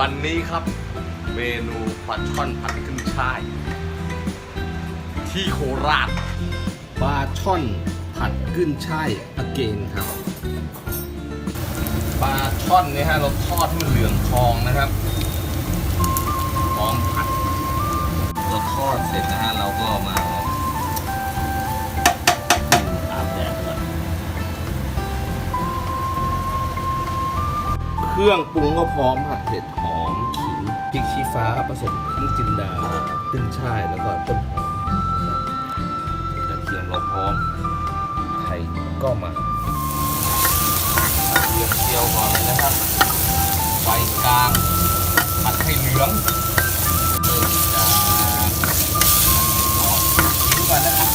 วันนี้ครับเมนูปลาช่อนผัดขึ้นช่าย ที่โคราชปลาช่อนผัดขึ้นช่ายอเกนครับปลาช่อนเนี่ยฮะเราทอดให้มันเหลืองทองนะครับพร้อมผัดเราทอดเสร็จนะฮะเราก็มา เครื่องปรุงก็พร้อมผัดเผ็ดหอมขิงพริกชี้ฟ้าผสมพริกจินดาขึ้นช่ายแล้วก็ต้นหอมกระเทียมเราพร้อมไข่ก็มาเจียวเจียวก่อนเลยนะครับไฟกลางผัดให้เหลืองเริ่มจากขอดูก่อนนะครับ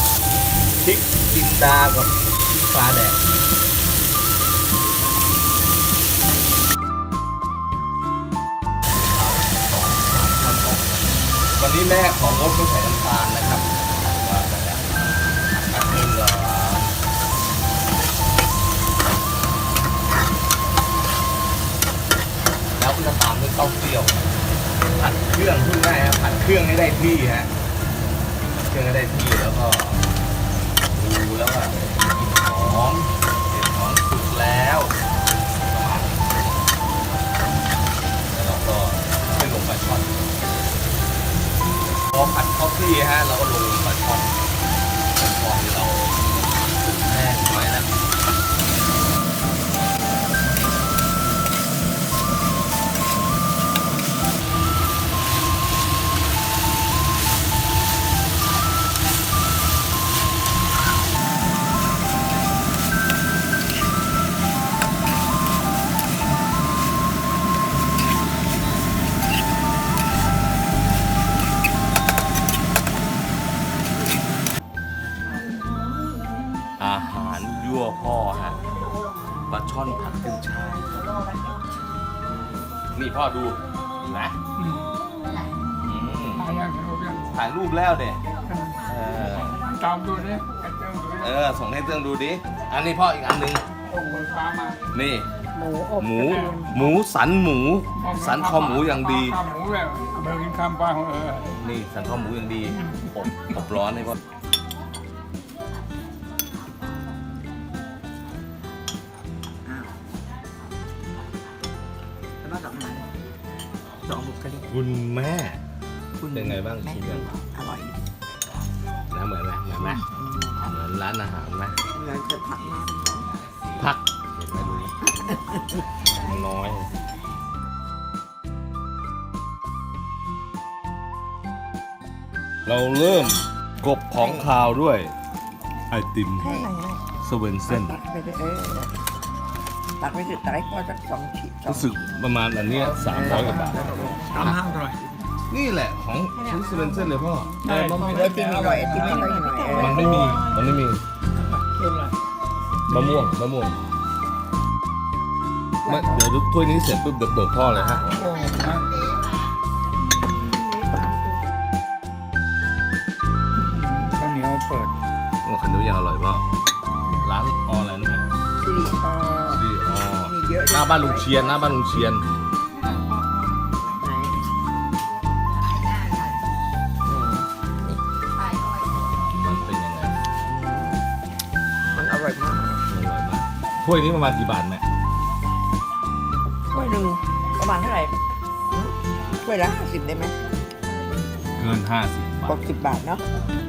พริกจินดากับพริกฟ้าแดง วันนี้แม่ของงดไม่ใส่น้ำตาลนะครับคือแล้วก็จะตามด้วยเต้าเจี้ยวผัดเครื่องพูดง่ายครับผัดเครื่องให้ได้ที่ฮะเครื่องให้ได้ที่แล้วก็ดูแล้วก็กลิ่นหอม ฮะเราก็ลง อาหารยั่วพ่อฮะปลาช่อนผัดขึ้นช่ายนี่พ่อดูเห็นไหมอืมมาแล้วเขาเรียกถ่ายรูปแล้วเนี่ยเออตามดูนี่ไอ้เจ้าดูเออส่งให้เตื้องดูดิอันนี้พ่ออีกอันหนึ่งโอ้โหฟ้ามานี่ หมูอบหมูหมูสันหมู สันคอหมูอย่างดี ข้าวหมูแบบเบอร์กินข้ามปลาเออนี่สันคอหมูอย่างดีอบอบร้อนให้พ่อ บุคลิกคุณแม่ คุณเป็นไงบ้างแม่ชิมยัง อร่อยดีนะเหมือนไหมเหมือนไหมเหมือนร้านอาหารไหมเงินจะผักมากพักเห็นไหมดูดิน้อย เราเริ่มกบของคาวด้วย ไอติมให้ไหนเลยสเวนเซ่นตักไปเลยเออ ตักไปสิตักให้พ่อสักสองชิ้นรู้สึกประมาณอันเนี้สามร้อยกว่าบาท ตามห้างเท่าไหร่นี่แหละของชิ้นสเวนเซ่นเลยพ่อใช่ไอติมอร่อยไอติมอร่อยหน่อยเออมันไม่มี มันไม่มีเท่าไหร่มะม่วงมะม่วงไม่เดี๋ยวถ้วยนี้เสร็จปุ๊บเดี๋ยวเบิกพ่อเลยฮะโอ้นะข้าวเหนียวเปิดโอ้คันนี้ยังอร่อยพ่อ น้าบ้านลุงเชียนหน้าบ้านลุงเชียนไหนมันเป็นยังไงมันอร่อยมากอร่อยมากถ้วยนี้ประมาณกี่บาทแม่ถ้วยหนึ่งประมาณเท่าไหร่ถ้วยละห้าสิบได้ไหมเกินห้าสิบบาหทกสิบบาทเนาะอ